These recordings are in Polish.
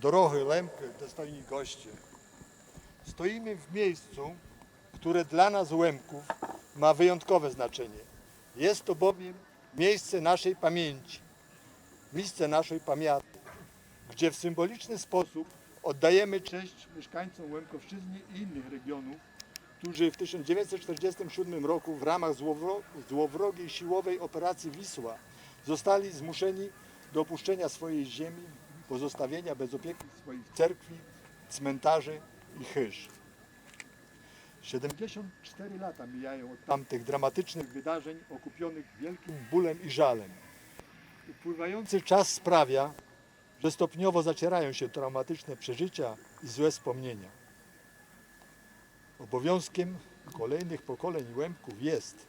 Dorogi Lemki, dostojni goście. Stoimy w miejscu, które dla nas Łemków ma wyjątkowe znaczenie. Jest to bowiem miejsce naszej pamięci, miejsce naszej pamiątki, gdzie w symboliczny sposób oddajemy cześć mieszkańcom Łemkowszczyzny i innych regionów, którzy w 1947 roku w ramach złowro- złowrogiej siłowej operacji Wisła zostali zmuszeni do opuszczenia swojej ziemi, pozostawienia bez opieki swoich cerkwi, cmentarzy i chyż. 74 lata mijają od tamtych dramatycznych wydarzeń okupionych wielkim bólem i żalem. Upływający czas sprawia, że stopniowo zacierają się traumatyczne przeżycia i złe wspomnienia. Obowiązkiem kolejnych pokoleń Łemków jest,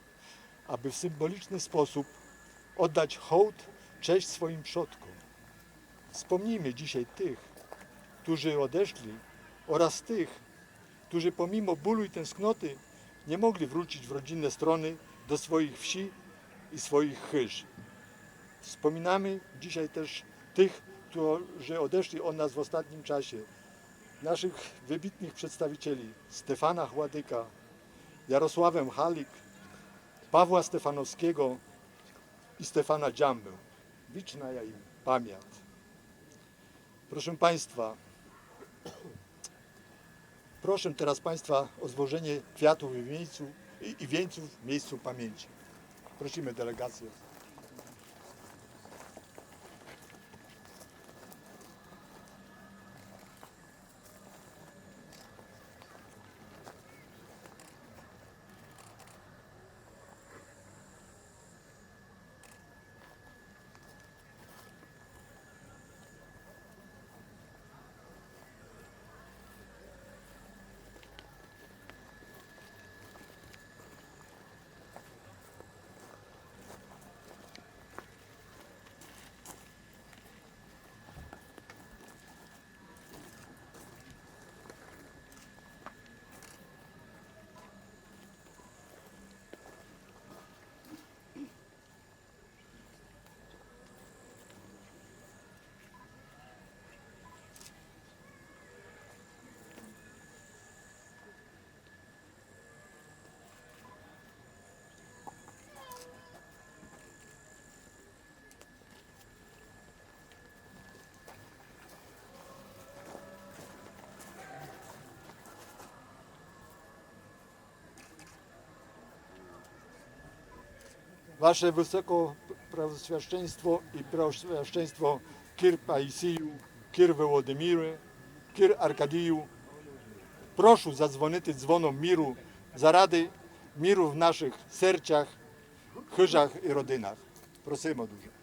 aby w symboliczny sposób oddać hołd, cześć swoim przodkom. Wspomnijmy dzisiaj tych, którzy odeszli oraz tych, którzy pomimo bólu i tęsknoty nie mogli wrócić w rodzinne strony do swoich wsi i swoich chyż. Wspominamy dzisiaj też tych, którzy odeszli od nas w ostatnim czasie. Naszych wybitnych przedstawicieli Stefana Chładyka, Jarosławę Halik, Pawła Stefanowskiego i Stefana Dziambę. Wieczna ja im pamięć. Proszę Państwa, proszę teraz Państwa o złożenie kwiatów i, wieńców, i, wieńców w miejscu pamięci. Prosimy delegację. Wasze wysoko prawoswiaszczeństwo i prawoswiaszczeństwo Kir Paisiju, Kir Wołodymir, Kir Arkadiju, proszę zadzwonity dzwonom miru, zarady miru w naszych sercach, chyżach i rodynach. Prosimy dużo.